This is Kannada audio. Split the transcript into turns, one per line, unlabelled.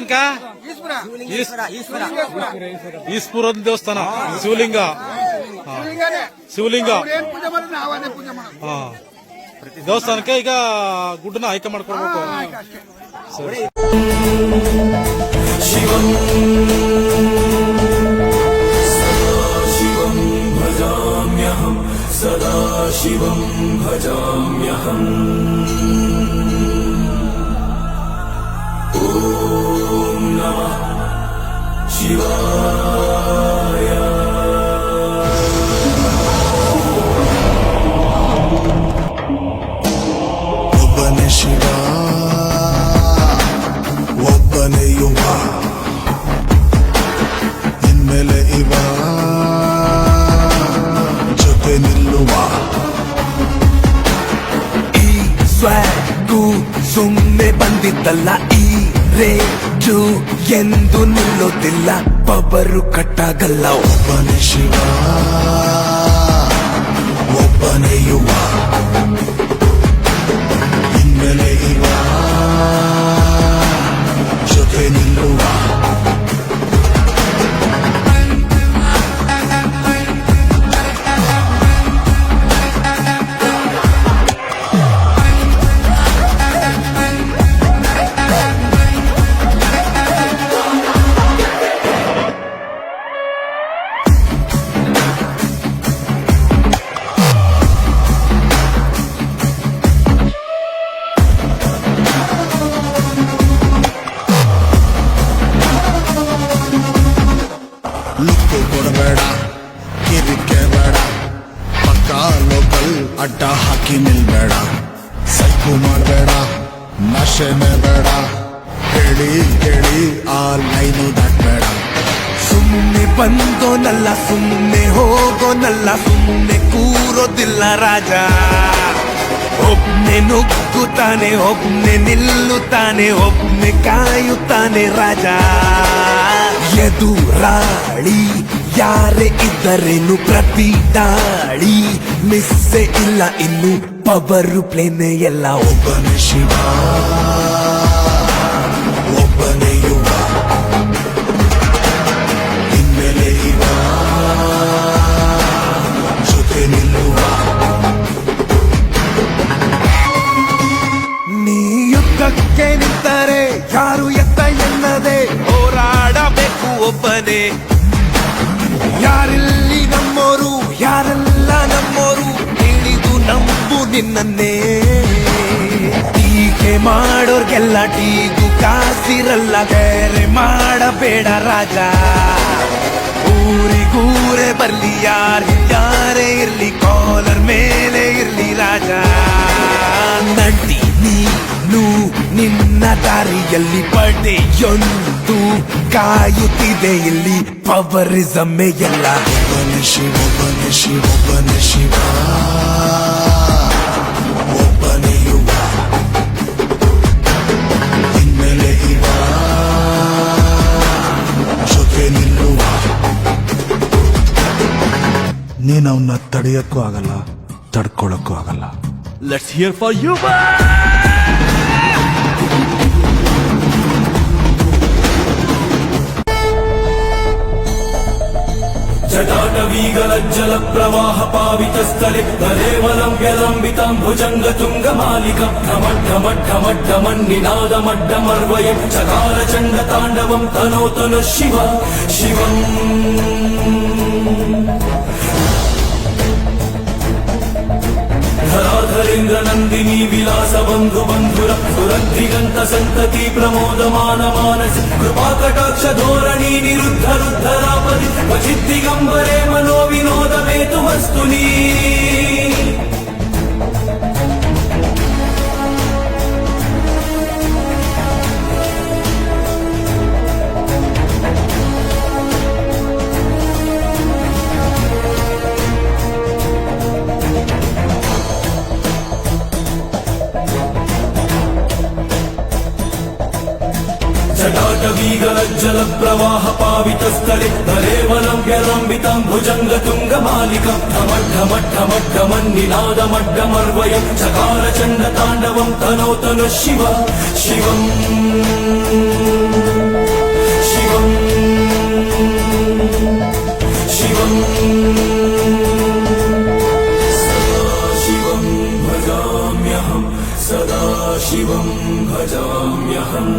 ದೇವಸ್ಥಾನಕ್ಕ?
ಈಶ್ವರ.
ಈಶ್ವರ ಈಶ್ವರ.
ಈಸ್ಪುರದ ದೇವಸ್ಥಾನ ಶಿವಲಿಂಗ. ಶಿವಲಿಂಗ. ಹಾ. ದೇವಸ್ಥಾನಕ್ಕೆ ಈಗ ಗುಡ್ಡನ ಆಯ್ಕೆ ಮಾಡ್ಕೊಡ್ಬೇಕು.
ಸದಾ ಶಿವಂ
ಅಷ್ಟೇ ಸುಮ್ಮನೆ ಬಂದಿದ್ದಲ್ಲ ಈ ರೇಜು ಎಂದು ನಿಲ್ಲೋದಿಲ್ಲ ಪಬರು ಕಟ್ಟಾಗಲ್ಲ.
ಒಬ್ಬನೇ ಶಿವ ಒಬ್ಬನೇ ಯುವ. ಕೊಡಬೇಡ ಕಿರಿಕೆ ಬೇಡ. ಪಕ್ಕ ಲೋಕಲ್ ಅಡ್ಡ ಹಾಕಿ ನಿಲ್ಬೇಡ. ಸೈಕು ಮಾಡಬೇಡ, ನಶೆನೆ ಬೇಡ. ಹೇಳಿ, ಕೇಳಿ, ಆ ಲೈನು ದಾಟಬೇಡ.
ಸುಮ್ಮನೆ ಬಂದೋನಲ್ಲ ಸುಮ್ಮನೆ ಹೋಗೋನಲ್ಲ ಸುಮ್ಮನೆ ಕೂರೋದಿಲ್ಲ ರಾಜ. ಒಬ್ನೆ ನುಗ್ಗುತ್ತಾನೆ ಒಬ್ನೆ ನಿಲ್ಲುತ್ತಾನೆ ಒಬ್ನೆ ಕಾಯುತ್ತಾನೆ ರಾಜ. ಎದುರಾಳಿ ಯಾರೇ ಇದ್ದರೇನು ಪ್ರತಿ ದಾಳಿ? ಮಿಸ್ಸೆ ಇಲ್ಲ ಇನ್ನು ಪವರು ಪ್ಲೇನೆ ಎಲ್ಲ ಒಬ್ಬ
ಒಬ್ಬನೇ ಶಿವ
ಎತ್ತ ಹೋರಾಡಬೇಕು ಒಬ್ಬನೇ. ಯಾರಿಲ್ಲಿ ನಮ್ಮೋರು, ಯಾರೆಲ್ಲ ನಮ್ಮೋರು ತಿಳಿದು ನಂಬು ನಿನ್ನನ್ನೇ. ಟೀಕೆ ಮಾಡೋರ್ಗೆಲ್ಲ ಟೀಕು ಕಾಸಿರಲ್ಲ, ಬೇರೆ ಮಾಡಬೇಡ ರಾಜ. ಊರಿಗೂರೇ ಬರ್ಲಿ, ಯಾರು ಯಾರೇ ಇರ್ಲಿ, ಕಾಲರ್ ಮೇಲೆ ಇರ್ಲಿ ರಾಜ. ದಾರಿಯಲ್ಲಿ ಪಡೆಯೊಂದು ಕಾಯುತ್ತಿದೆ. ಇಲ್ಲಿ ಪವರಿಸಮ್ಮೆ ಎಲ್ಲ
ಒಬ್ಬನ ಶಿವ ಒಬ್ಬನ ಶಿವ ಒಬ್ಬನ ಶಿವ. ಒಬ್ಬನೇ ನೀನ್ ಅವನ್ನ ತಡೆಯಕ್ಕೂ ಆಗಲ್ಲ, ತಡ್ಕೊಳಕ್ಕೂ ಆಗಲ್ಲ.
ಲೆಟ್ಸ್ ಹಿಯರ್ ಫಾರ್ ಯು
వీగలజ్జల ప్రవాహ పావితస్థలి తదేవలం వ్యలంబితం భుజంగ తుంగ మాలిక ఢమఢమఢమఢమన్నినాదమడ్డమర్వయం చకార చండ తాండవం తనోతను శివ శివం. ధరాధరేంద్ర నందిని విలాస బంధు బంధుర భక్తిగంత సంతతి ప్రమోదమాన మానసి కృపాకటాక్ష ధోరణి నిరుద్ధ రుద్ధరాపది క్వచిద్దిగంబరే మనో వినోదమేతుమస్తునీ सटाटवीगलज्जल प्रवाह पावितस्थले तलेवलं व्यलम्बितं भुजङ्गतुङ्गमालिकं ढमड्ढमड्ढमड्ढमन्निनादमड्ढमर्वयं चकारचण्डताण्डवं तनोतनु शिव शिवम् शिवम् शिवम् सदा शिवं भजाम्यहम् सदा शिवं भजाम्यहम्